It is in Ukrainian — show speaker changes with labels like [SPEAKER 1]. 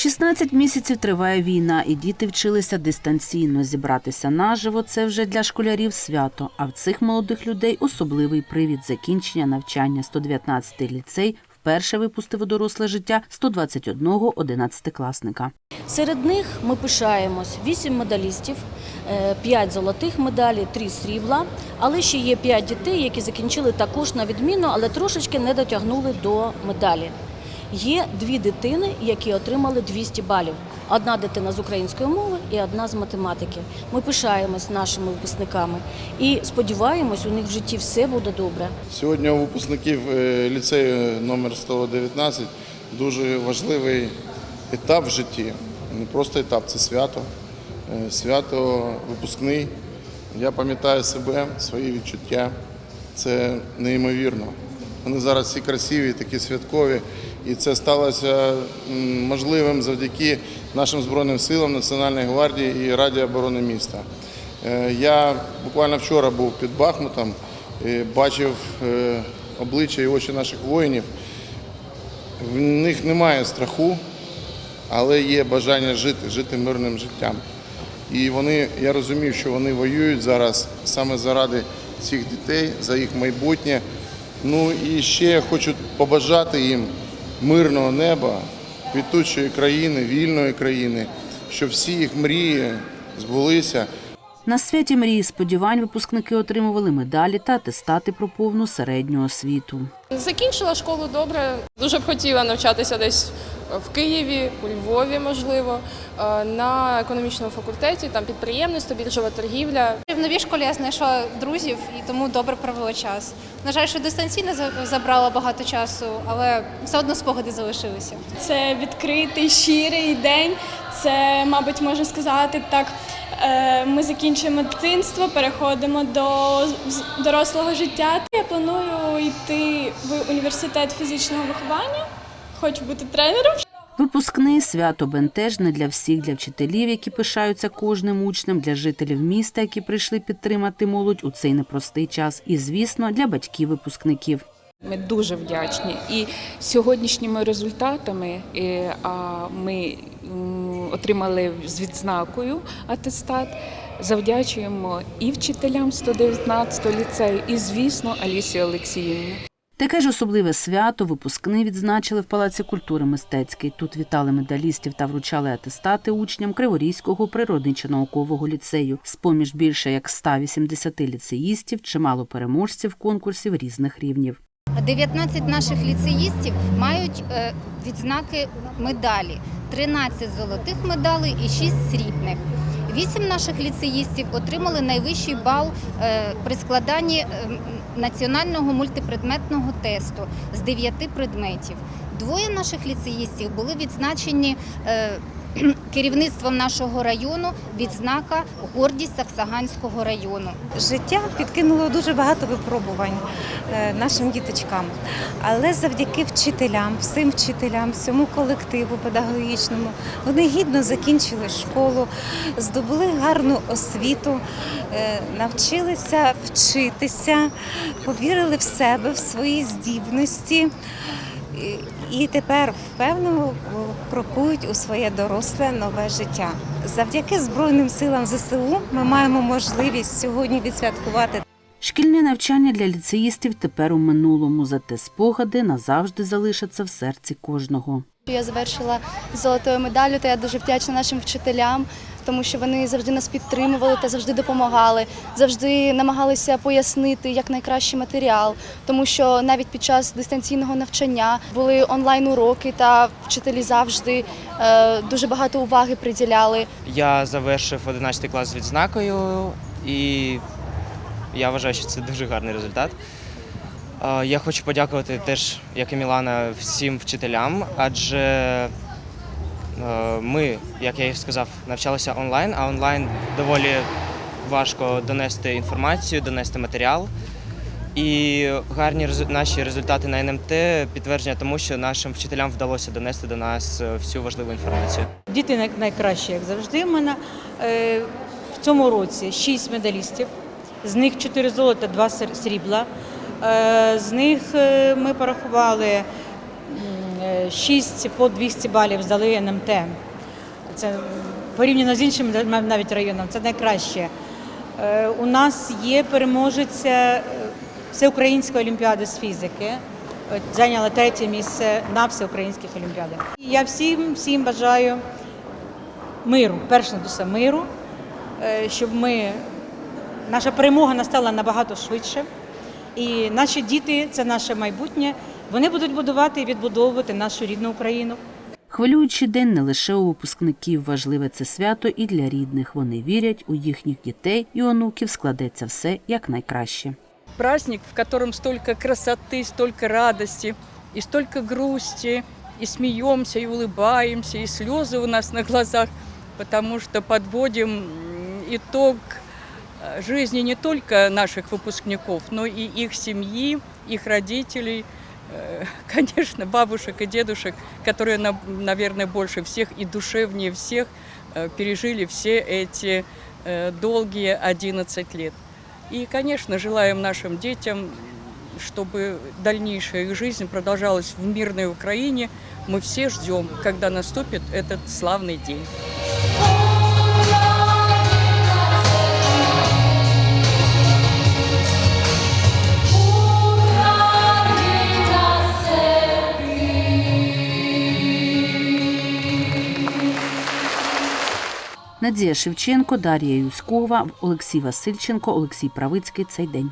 [SPEAKER 1] 16 місяців триває війна, і діти вчилися дистанційно. Зібратися наживо це вже для школярів свято. А в цих молодих людей особливий привід закінчення навчання. 119-й ліцей вперше випустив у доросле життя 121 одинадцятикласника.
[SPEAKER 2] Серед них ми пишаємось 8 медалістів, 5 золотих медалей, 3 срібла. Але ще є 5 дітей, які закінчили також на відміну, але трошечки не дотягнули до медалі. Є дві дитини, які отримали 200 балів. Одна дитина з української мови і одна з математики. Ми пишаємось нашими випускниками і сподіваємось, у них в житті все буде добре.
[SPEAKER 3] Сьогодні у випускників е, ліцею номер 119 дуже важливий етап в житті. Не просто етап, це свято. Е, Свято випускний. Я пам'ятаю себе, свої відчуття. Це неймовірно. Вони зараз всі красиві, такі святкові. І це сталося можливим завдяки нашим Збройним силам, Національній гвардії і Раді оборони міста. Е, Я буквально вчора був під Бахмутом, бачив е, обличчя і очі наших воїнів. В них немає страху, але є бажання жити, жити мирним життям. І вони, я розумію, що вони воюють зараз саме заради цих дітей, за їх майбутнє. Ну і ще я хочу побажати їм мирного неба, квітучої країни, вільної країни, щоб всі їх мрії збулися.
[SPEAKER 1] На святі мрії сподівань випускники отримували медалі та атестати про повну середню освіту.
[SPEAKER 4] Закінчила школу добре. Дуже б хотіла навчатися десь в Києві, у Львові, можливо, е, на економічному факультеті, там підприємництво, біржова торгівля.
[SPEAKER 5] В новій школі я знайшла друзів і тому добре провела час. На жаль, що дистанційно забрала багато часу, але все одно спогади залишилися.
[SPEAKER 6] Це відкритий, щирий день. Це, мабуть, можна сказати так. е, Ми закінчуємо дитинство, переходимо до дорослого життя. Я планую йти в університет фізичного виховання, хочу бути тренером.
[SPEAKER 1] Випускний свято бентежне для всіх, для вчителів, які пишаються кожним учнем, для жителів міста, які прийшли підтримати молодь у цей непростий час, і звісно, для батьків випускників.
[SPEAKER 7] Ми дуже вдячні. І сьогоднішніми результатами ми отримали з відзнакою атестат. Завдячуємо і вчителям 119 ліцею, і, звісно, Алісі Олексіївні.
[SPEAKER 1] Таке ж особливе свято випускний відзначили в Палаці культури мистецький. Тут вітали медалістів та вручали атестати учням Криворізького природничо-наукового ліцею. З-поміж більше як 180 ліцеїстів, чимало переможців конкурсів різних рівнів.
[SPEAKER 8] 19 наших ліцеїстів мають е, відзнаки медалі: 13 золотих медалей і 6 срібних. Вісім наших ліцеїстів отримали найвищий бал е, при складанні е, національного мультипредметного тесту з дев'яти предметів. Двоє наших ліцеїстів були відзначені е, керівництвом нашого району відзнака гордість Саксаганського району.
[SPEAKER 9] Життя підкинуло дуже багато випробувань е, нашим діточкам. Але завдяки вчителям, всім вчителям, всьому колективу педагогічному, вони гідно закінчили школу, здобули гарну освіту, е, навчилися вчитися, повірили в себе, в свої здібності. І- тепер впевнено крокують у своє доросле нове життя. Завдяки Збройним силам ЗСУ ми маємо можливість сьогодні відсвяткувати
[SPEAKER 1] Шкільне навчання для ліцеїстів тепер у минулому, зате спогади назавжди залишаться в серці кожного.
[SPEAKER 10] Я завершила золотою медаллю, та я дуже вдячна нашим вчителям, тому що вони завжди нас підтримували та завжди допомагали, завжди намагалися пояснити як найкращий матеріал, тому що навіть під час дистанційного навчання були онлайн-уроки, та вчителі завжди е, дуже багато уваги приділяли.
[SPEAKER 11] Я завершив 11 клас з відзнакою, і я вважаю, що це дуже гарний результат. Я хочу подякувати теж, як і Мілана, всім вчителям, адже е, ми, як я і сказав, навчалися онлайн, а онлайн доволі важко донести інформацію, донести матеріал. І гарні наші результати на НМТ підтвердження тому, що нашим вчителям вдалося донести до нас е, всю важливу інформацію.
[SPEAKER 12] Діти най- найкращі, як завжди. У мене е, в цьому році 6 медалістів, з них 4 золота, 2 сер- срібла. Е, з них е, ми порахували е, 6 по 200 балів здали НМТ. Це порівняно з іншими навіть районом, це найкраще. Е, У нас є переможеця е, Всеукраїнської олімпіади з фізики. Зайняла третє місце на всеукраїнських олімпіадах. Я всім всім бажаю миру, перш над усе миру, е, щоб ми, наша перемога настала набагато швидше. І наші діти це наше майбутнє. Вони будуть будувати і відбудовувати нашу рідну Україну.
[SPEAKER 1] Хвилюючий день не лише у випускників, важливе це свято і для рідних. Вони вірять, у їхніх дітей і онуків складеться все якнайкраще.
[SPEAKER 13] праздник, в котором столько красоты, столько радости и столько грусти, и смеемся, и улыбаемся, и слезы у нас на глазах, потому что подводим м, итог э, жизни не только наших выпускников, но и их семьи, их родителей, э, конечно, бабушек и дедушек, которые, на- наверное, больше всех и душевнее всех э, пережили все эти э, долгие 11 лет. И, конечно, желаем нашим детям, чтобы дальнейшая их жизнь продолжалась в мирной Украине. Мы все ждем, когда наступит этот славный день.
[SPEAKER 1] Надія Шевченко, Дар'я Юськова, Олексій Васильченко, Олексій Правицький. Цей день.